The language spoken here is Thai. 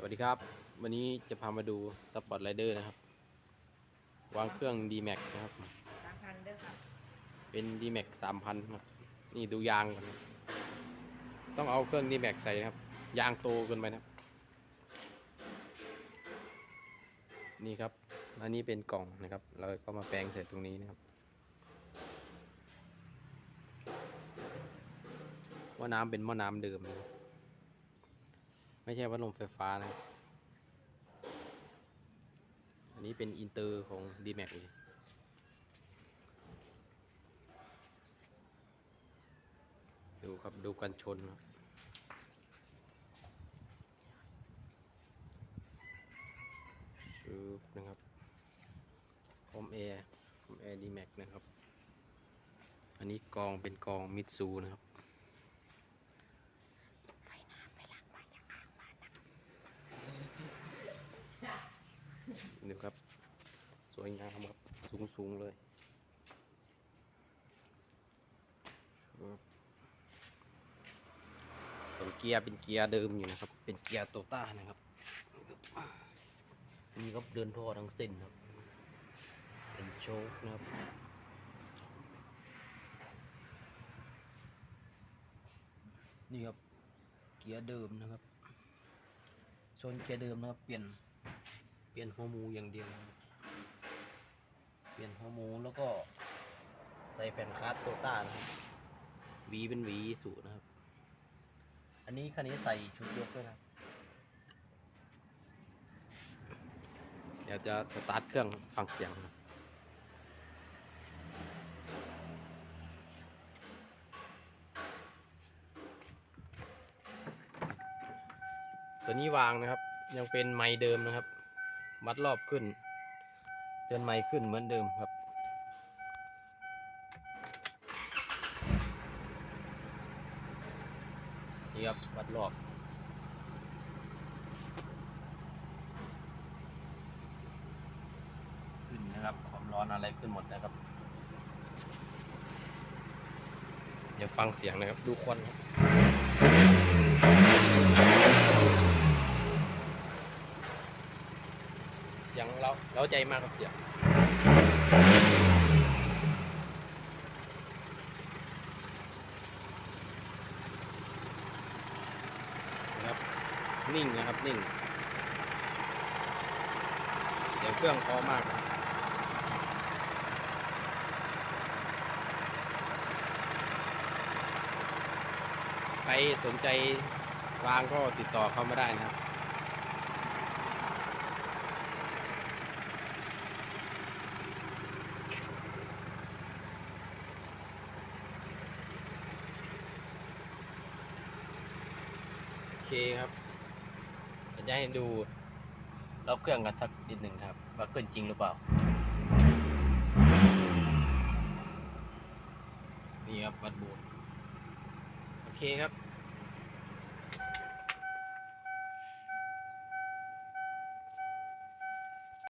สวัสดีครับ วันนี้จะพามาดูสปอร์ตไรเดอร์นะครับ วางเครื่อง d m a x นะครับ สามพันเด้อครับเป็น d m a x 3,000ครับ นี่ดูยางก่อนนะต้องเอาเครื่อง d m a x ใส่นะครับ ยางโตเกินไปนะครับ นี่ครับ อันนี้เป็นกล่องนะครับ เราก็มาแปลงใส่ตรงนี้นะครับ ว่าน้ำเป็นหม้อน้ำเดิมนะครับ ไม่ใช่พัดลมไฟฟ้านะ อันนี้เป็นอินเตอร์ของ d m a x เลยดูครับดูกันชนครับชืบนะครับคอมแอร์คอมแอร์ d m a x นะครับ อันนี้กองเป็นกองมิตซูนะครับ ไฟน้ำไปล้างมาจากข้างบ้านนะ ดูครับ ส วยงามครับสูงสูงๆเลยส่วนเกียร์เป็นเกียร์เดิมอยู่นะครับ เป็นเกียร์โตต้านะครับนี่ก็เดินท่อทั้งเส้นครับ เป็นโชคนะครับนี่ครับเกียร์เดิมนะครับโซนเกียร์เดิมนะครับเปลี่ยนเปลี่ยนหัวมูอย่างเดียวนะครับ ปลี่ยนหัวหมูแล้วก็ใส่แผ่นคาร์ดโตต้านะครับหวีเป็นหวีสูนะครับ อันนี้คันนี้ใส่ชุดยกด้วยนะครับเดี๋ยวจะสตาร์ทเครื่องฟังเสียงนะตัวนี้วางนะครับ ยังเป็นไม้เดิมนะครับ มัดรอบขึ้น เดินไม้ขึ้นเหมือนเดิมครับ นี่ครับ วัดรอบขึ้นนะครับความร้อนอะไรขึ้นหมดนะครับ เดี๋ยวฟังเสียงนะครับ ดูควันครับ เราใจมากครับเสียงนะครับ นิ่งนะครับ นิ่งเสียงเครื่องพอมากครับใครสนใจวางก็ติดต่อเข้ามาได้นะครับ เคครับเดี๋ยวจะให้ดูรอบเครื่องกันสักนิดหนึ่งครับ ว่าขึ้นจริงหรือเปล่า นี่ครับบัดบูนโอเคครับ